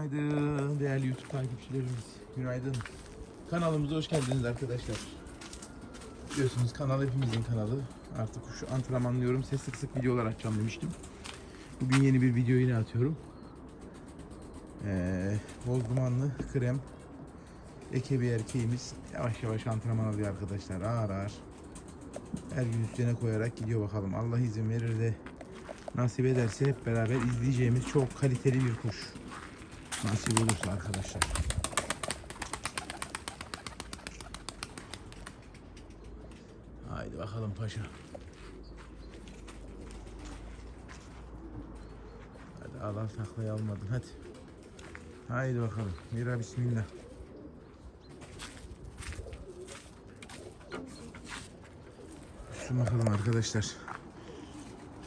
Günaydın değerli YouTube takipçilerimiz. Günaydın. Kanalımıza hoş geldiniz arkadaşlar. Biliyorsunuz kanal hepimizin kanalı. Artık şu antrenmanlıyorum. Ses sık sık videolar açacağım demiştim. Bugün yeni bir video yine atıyorum. Ee, boz dumanlı krem. Eke bir erkeğimiz yavaş yavaş antrenman alıyor arkadaşlar. Ağır ağır. Her gün üstüne koyarak gidiyor bakalım. Allah izin verir de nasip ederse hep beraber izleyeceğimiz çok kaliteli bir kuş. Nasip olursa arkadaşlar. Haydi bakalım paşa. Hadi Allah taklayı almadın hadi. Haydi bakalım. Mira bismillah. Şu bakalım arkadaşlar.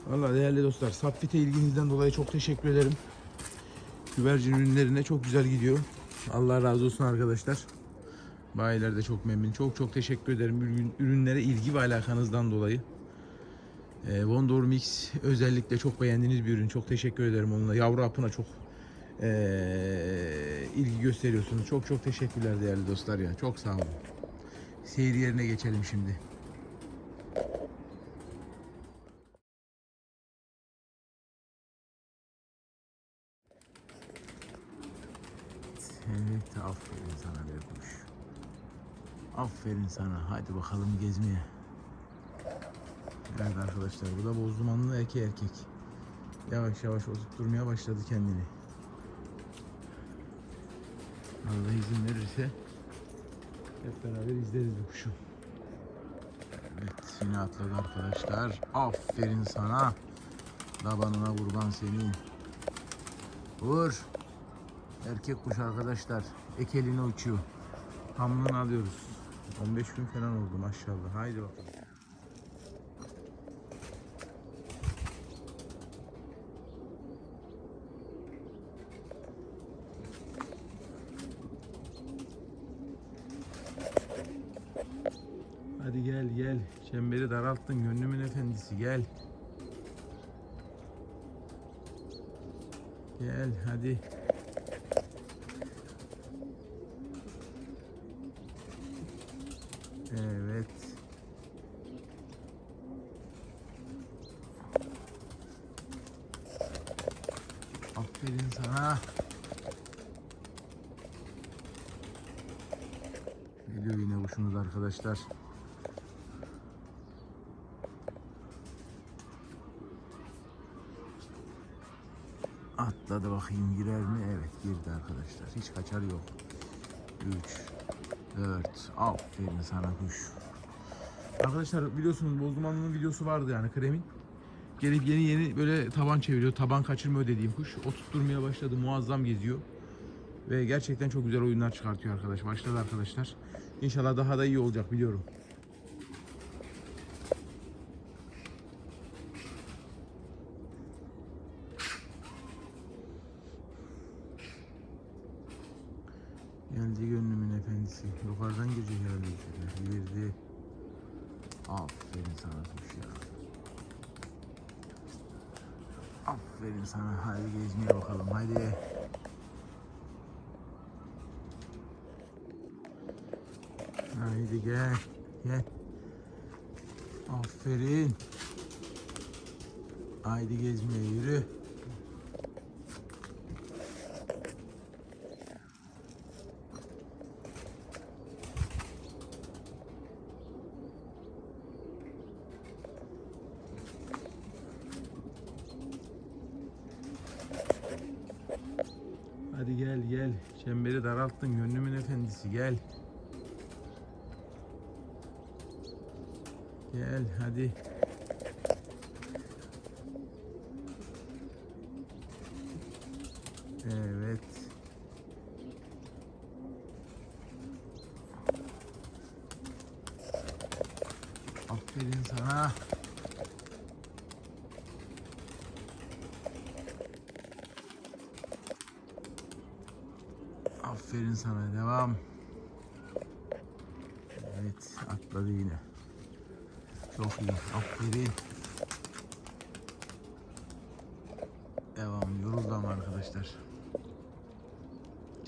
Vallahi değerli dostlar, Sapfit'e ilginizden dolayı çok teşekkür ederim. Güvercin ürünlerine çok güzel gidiyor. Allah razı olsun arkadaşlar. Bayiler de çok memnun. Çok çok teşekkür ederim ürün, ürünlere ilgi ve alakanızdan dolayı. Ee, Wondor Mix özellikle çok beğendiğiniz bir ürün. Çok teşekkür ederim onunla. Yavru apına çok ee, ilgi gösteriyorsunuz. Çok çok teşekkürler değerli dostlar ya. Çok sağ olun. Seyir yerine geçelim şimdi. Evet aferin sana be kuş. Aferin sana. Hadi bakalım gezmeye. Evet arkadaşlar bu da boz dumanlı eke erkek. Yavaş yavaş oturtmaya başladı kendini. Allah izin verirse hep beraber izleriz bu kuşu. Evet yine atladı arkadaşlar. Aferin sana. Dabanına kurban senin. Vur. Erkek kuş arkadaşlar. Ekeline uçuyor. Hamlını alıyoruz. 15 gün falan oldu maşallah. Haydi bakalım. Hadi gel gel. Çemberi daralttın gönlümün efendisi gel. Gel hadi. Evet. Aferin sana. Geliyor yine kuşumuz arkadaşlar. Atladı bakayım girer mi? Evet girdi arkadaşlar. Hiç kaçar yok. 3 4 Aferin sana kuş. Arkadaşlar biliyorsunuz Bozdumanlı'nın videosu vardı yani kremin. Gelip yeni yeni böyle taban çeviriyor. Taban kaçırmıyor dediğim kuş. O tutturmaya başladı. Muazzam geziyor. Ve gerçekten çok güzel oyunlar çıkartıyor arkadaş. Başladı arkadaşlar. İnşallah daha da iyi olacak biliyorum. Geldi gönlümün efendisi. Yukarıdan girecek herhalde. Girdi. Aferin sana kuş ya. Aferin sana. Hadi gezmeye bakalım. Hadi. Haydi gel. Gel. Aferin. Haydi gezmeye yürü. Hadi gel gel. Çemberi daralttın gönlümün efendisi gel. Gel hadi. Evet. Aferin sana. Aferin sana. Devam. Evet. Atladı yine. Çok iyi. Aferin. Devam. Yoruldu ama arkadaşlar.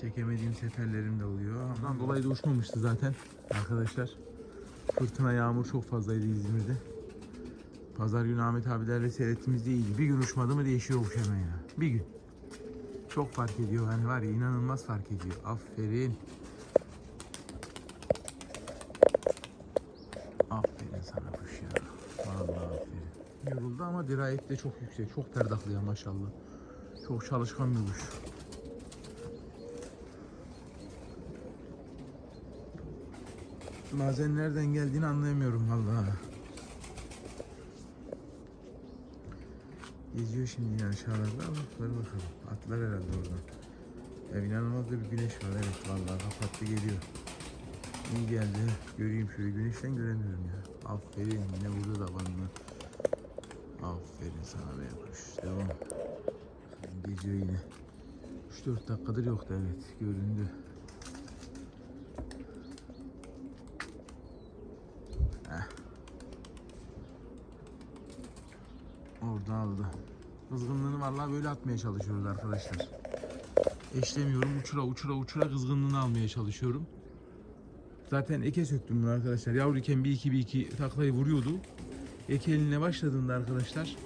Çekemediğim seferlerim de oluyor. Ondan dolayı da uçmamıştı zaten arkadaşlar. Fırtına yağmur çok fazlaydı İzmir'de. Pazar günü Ahmet abilerle seyrettiğimizde iyiydi. Bir gün uçmadı mı değişiyor kuş hemen ya. Bir gün. Çok fark ediyor hani var ya inanılmaz fark ediyor. Aferin. Aferin sana kuş ya. Vallahi aferin. Yoruldu ama dirayet de çok yüksek. Çok perdaklı ya maşallah. Çok çalışkan bir kuş. Bazen nereden geldiğini anlayamıyorum vallahi. Geziyor şimdi yine aşağılarda ama ver bakalım. Atlar herhalde oradan. Ya inanılmaz da bir güneş var evet vallahi kapattı geliyor. İyi geldi. Göreyim şöyle güneşten göremiyorum ya. Aferin yine burada da bana. Aferin sana be kuş. Devam. Geziyor yine. 3-4 dakikadır yoktu evet göründü. Orada aldı. Kızgınlığını vallahi böyle atmaya çalışıyoruz arkadaşlar. Eşlemiyorum uçura uçura uçura kızgınlığını almaya çalışıyorum. Zaten eke söktüm bunu arkadaşlar. Yavruyken bir iki bir iki taklayı vuruyordu. Eke eline başladığında arkadaşlar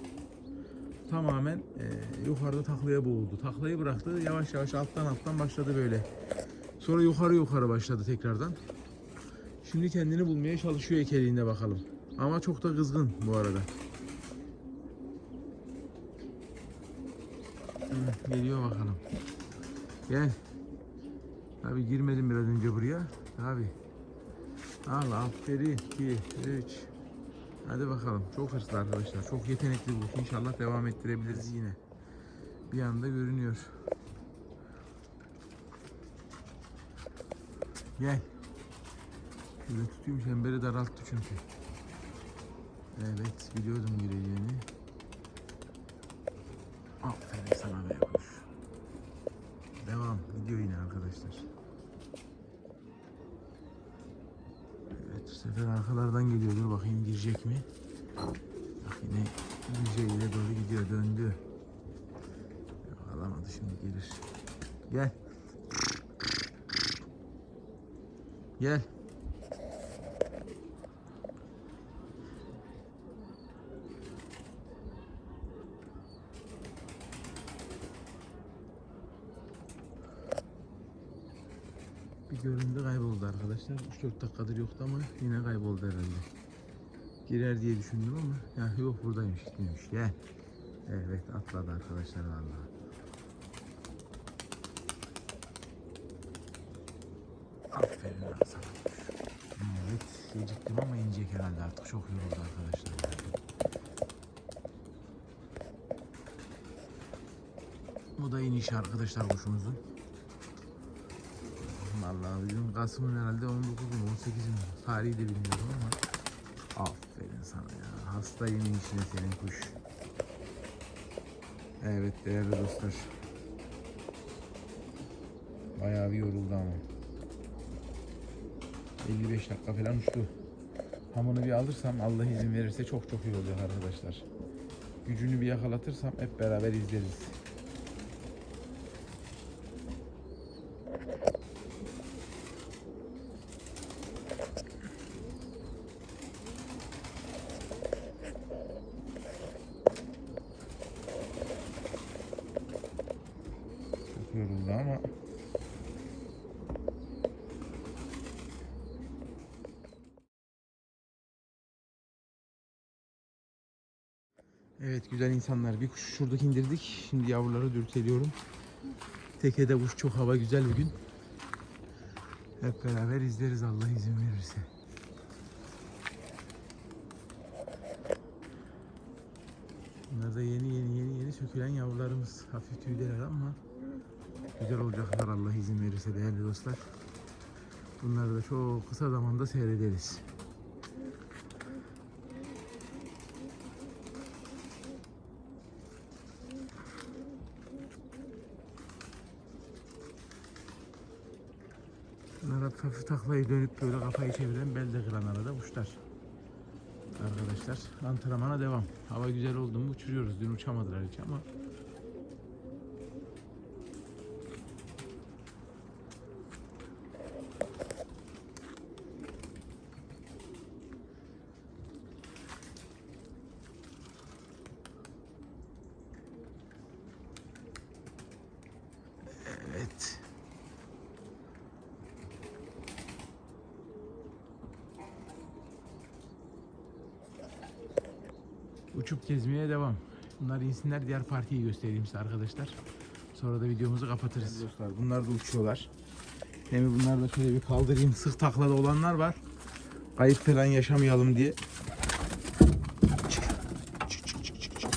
tamamen e, yukarıda taklaya boğuldu. Taklayı bıraktı. Yavaş yavaş alttan alttan başladı böyle. Sonra yukarı yukarı başladı tekrardan. Şimdi kendini bulmaya çalışıyor ekeliğinde bakalım. Ama çok da kızgın bu arada. Geliyor bakalım. Gel. Tabi girmedim biraz önce buraya. Tabi. Al aferin. 2, 3. Hadi bakalım. Çok hırslı arkadaşlar. Çok yetenekli bu. İnşallah devam ettirebiliriz yine. Bir anda görünüyor. Gel. Şöyle tutayım çemberi daralttı çünkü. Evet biliyordum gireceğini. Aferin sana be kuş. Devam gidiyor yine arkadaşlar. Evet bu sefer arkalardan geliyor. Dur bakayım girecek mi? Bak yine gireceğiyle doğru gidiyor döndü. Yok, alamadı şimdi gelir. Gel. Gel. Göründü kayboldu arkadaşlar. 3-4 dakikadır yoktu ama yine kayboldu herhalde. Girer diye düşündüm ama ya yok buradaymış gitmemiş. Gel. Evet atladı arkadaşlar vallahi. Aferin sana. Evet geciktim ama inecek herhalde artık çok yoruldu arkadaşlar. Bu da iniş arkadaşlar kuşumuzun. Kasım'ın herhalde 19 mu 18 mi? Tarihi de bilmiyorum ama aferin sana ya. Hasta yeni içine senin kuş. Evet değerli dostlar. Bayağı bir yoruldu ama. 55 dakika falan uçtu. Hamını bir alırsam Allah izin verirse çok çok iyi olacak arkadaşlar. Gücünü bir yakalatırsam hep beraber izleriz. Çok yoruldu ama Evet güzel insanlar bir kuşu şuradaki indirdik. Şimdi yavruları dürteliyorum. Tekede kuş çok hava güzel bir gün. Hep beraber izleriz Allah izin verirse. Bunlar da yeni yeni yeni yeni sökülen yavrularımız. Hafif tüydeler ama güzel olacaklar Allah izin verirse değerli dostlar. Bunları da çok kısa zamanda seyrederiz. Bunlar hafif taklayı dönüp böyle kafayı çeviren belde kıran arada kuşlar. Arkadaşlar antrenmana devam. Hava güzel oldu mu uçuruyoruz. Dün uçamadılar hiç ama Uçup gezmeye devam. Bunlar insinler diğer partiyi göstereyim size arkadaşlar. Sonra da videomuzu kapatırız. Dostlar bunlar da uçuyorlar. Hem bunlar da şöyle bir kaldırayım. Sık taklada olanlar var. Kayıp falan yaşamayalım diye. Çık. Çık, çık, çık, çık, çık.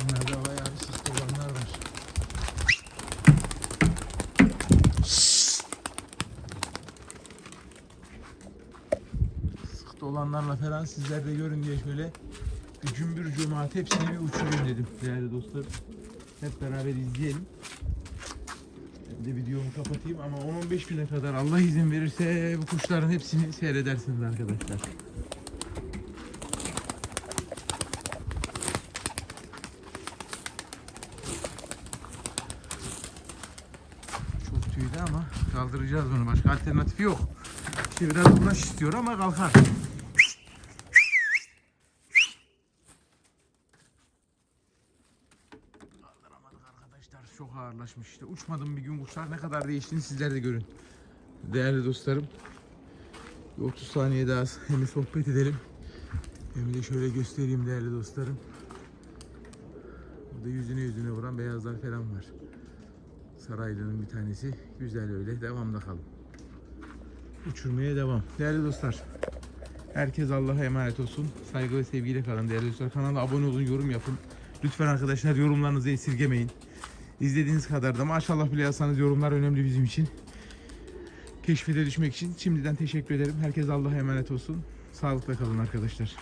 Bunlarda bayağı bir sık olanlar var. Sıkta olanlarla falan sizler de görün diye şöyle bir cümbür cemaat hepsini bir uçurayım dedim değerli dostlar. Hep beraber izleyelim. Ben de videomu kapatayım ama 10-15 güne kadar Allah izin verirse bu kuşların hepsini seyredersiniz arkadaşlar. Çok tüylü ama kaldıracağız bunu. Başka alternatifi yok. İşte biraz uğraş istiyor ama kalkar. Kaldıramadık arkadaşlar. Çok ağırlaşmış işte. Uçmadım bir gün kuşlar ne kadar değiştiğini sizler de görün. Değerli dostlarım. Bir 30 saniye daha hem sohbet edelim. Hem de şöyle göstereyim değerli dostlarım. Burada yüzüne yüzüne vuran beyazlar falan var. Saraylı'nın bir tanesi. Güzel öyle. Devamda kalın. Uçurmaya devam. Değerli dostlar. Herkes Allah'a emanet olsun. Saygı ve sevgiyle kalın değerli dostlar. Kanala abone olun, yorum yapın. Lütfen arkadaşlar yorumlarınızı esirgemeyin. İzlediğiniz kadar da maşallah bile yazsanız yorumlar önemli bizim için. Keşfete düşmek için şimdiden teşekkür ederim. Herkes Allah'a emanet olsun. Sağlıkla kalın arkadaşlar.